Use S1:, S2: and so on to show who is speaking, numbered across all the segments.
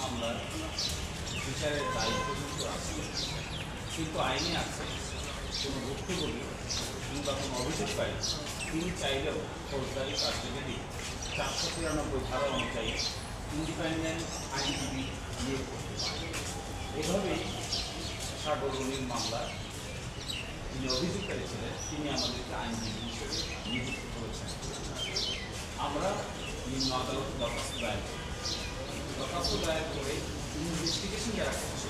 S1: মামলার বিচারের দায়িত্ব কিন্তু আছে, কিন্তু আইনে আছে কোনো ভুক্তভোগী কিংবা কোনো অভিযোগকারী তিনি চাইলেও ফৌজদারি কার্যবিধি চারশো তিরানব্বই ধারা অনুযায়ী ইন্ডিপেন্ডেন্ট আইনজীবী নিয়োগ করতে পারে। এভাবেই সাগরণীর মামলা যিনি অভিযোগকারী ছিলেন তিনি আমাদেরকে আইনজীবী হিসেবে নিযুক্ত করেছেন। আমরা নিম্ন আদালতে দরখাস্ত দায়ের দরখাস্ত দায়ের করে ইনভেস্টিগেশন যারা করছে,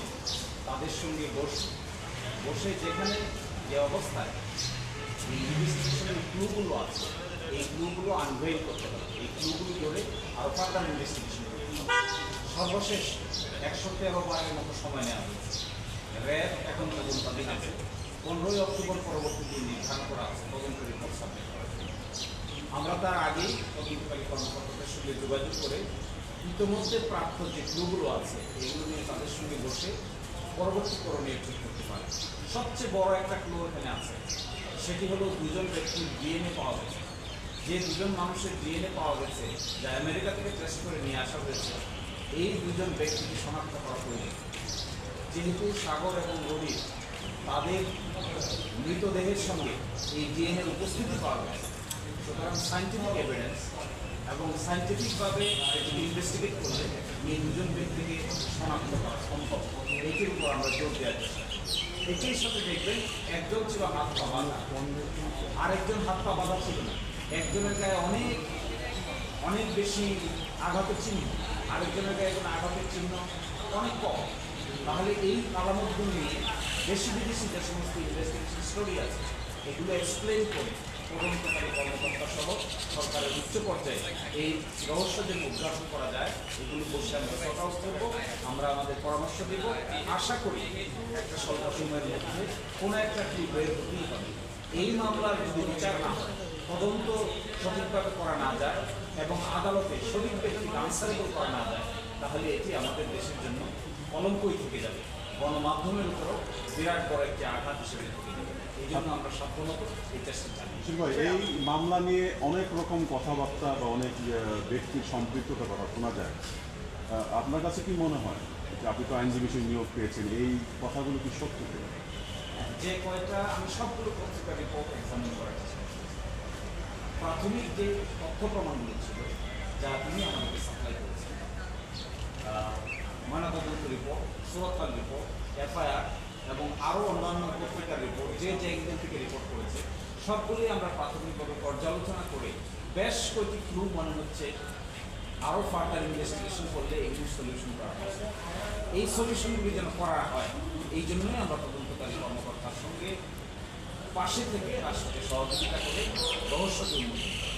S1: তাদের সঙ্গে বসে বসে যেখানে যে অবস্থায় ইনভেস্টিগেশনের ক্লুগুলো আছে, এই ক্লুগুলো আনভেল করতে হবে। এই ক্লুগুলো ধরে আরও ফার্দার ইনভেস্টিগেশন সর্বশেষ একশো তেরো বারের মতো সময় নেওয়া হয়েছে। র্যাব এখন তদন্তাধীন আছে পনেরোই অক্টোবর পরবর্তী দিন নির্ধারণ করা আছে, তদন্ত রিপোর্ট সাবমিট জন্য। আমরা তার আগেই তদন্তকারী কর্মকর্তাদের সঙ্গে যোগাযোগ করে ইতিমধ্যে প্রাপ্ত যে ক্লুগুলো আছে, এগুলো নিয়ে তাদের সঙ্গে বসে পরবর্তী করণীয় ঠিক করতে পারে। সবচেয়ে বড় একটা ক্লু এখানে আছে, সেটি হলো দুজন ব্যক্তির ডিএনএ পাওয়া গেছে। যে দুজন মানুষের ডিএনএ পাওয়া গেছে, যা আমেরিকা থেকে টেস্ট করে নিয়ে আসা হয়েছে, এই দুজন ব্যক্তিকে শনাক্ত করা প্রয়োজন যেহেতু সাগর এবং রবি তাদের মৃতদেহের সঙ্গে এই ডিএনএর উপস্থিতি পাওয়া গেছে, সুতরাং সাইন্টিফিক এভিডেন্স এবং সাইন্টিফিকভাবে ইনভেস্টিগেট করলে, এই দুজন ব্যক্তিকে শনাক্ত করা সম্ভব। এটির উপর আমরা জোর দেওয়ার চেষ্টা একই সাথে দেখবেন, একজন ছিল হাত পা বাঁধা। আরেকজন হাত পা বাঁধা ছিল না। একজনের গায়ে অনেক অনেক বেশি আঘাতের চিহ্ন। আরেকজনের গায়ে কোনো আঘাতের চিহ্ন অনেক কম। তাহলে এই আলামতগুলো নিয়ে দেশি বিদেশি যে সমস্ত ইনভেস্টিগেশন স্টোরি আছে, এগুলো এক্সপ্লেন করে তদন্তকারী কর্মকর্তা উচ্চ পর্যায়ে এই রহস্য যেন উদ্ঘাটন করা যায়, এগুলো বসে আমরা সকাল করব, আমরা আমাদের পরামর্শ দেব। আশা করি একটা স্বল্প সময়ের মধ্যে কোনো একটা ক্লিপ বের হতেই হবে এই মামলার যদি বিচার না হয়, তদন্ত সঠিকভাবে করা না যায় এবং আদালতে সঠিক ব্যক্তিকে আনসারেবল করা না যায়, তাহলে এটি আমাদের দেশের জন্য কলঙ্কই থেকে যাবে। গণমাধ্যমের উপরও বিরাট বড় একটি আঘাত হিসেবে এই জন্য আমরা সাধ্যমতো এই চেষ্টা চালিয়ে
S2: ভাই এই মামলা নিয়ে অনেক রকম কথাবার্তা বা অনেক ব্যক্তির সম্পৃক্ততা কথা শোনা যায়। আপনার কাছে কি মনে হয় যে আপনি তো আইনজীবী হিসেবে নিয়োগ পেয়েছেন এই কথাগুলো কি সত্যি
S1: যে কয়টা আমি সবগুলো পত্রিকা রিপোর্ট এক্সামিন করার চেষ্টা করেছি। প্রাথমিক যে তথ্য প্রমাণগুলো ছিল যা তিনি আমাদেরকে রিপোর্ট সুরক্ষার রিপোর্ট এফআইআর এবং আরও অন্যান্য পত্রিকার রিপোর্ট যে জায়গাগুলো থেকে রিপোর্ট করেছে। সবগুলি আমরা প্রাথমিকভাবে পর্যালোচনা করে বেশ কয়েকটি ক্লু মনে হচ্ছে আরও ফার্দার ইনভেস্টিগেশন করলে এগুলো সলিউশন করা হয়। এই সলিউশনগুলি যেন করা হয়, এই জন্যই আমরা তদন্তকারী কর্মকর্তার সঙ্গে পাশে থেকে রাষ্ট্রকে সহযোগিতা করে রহস্যকে উন্মোচন করা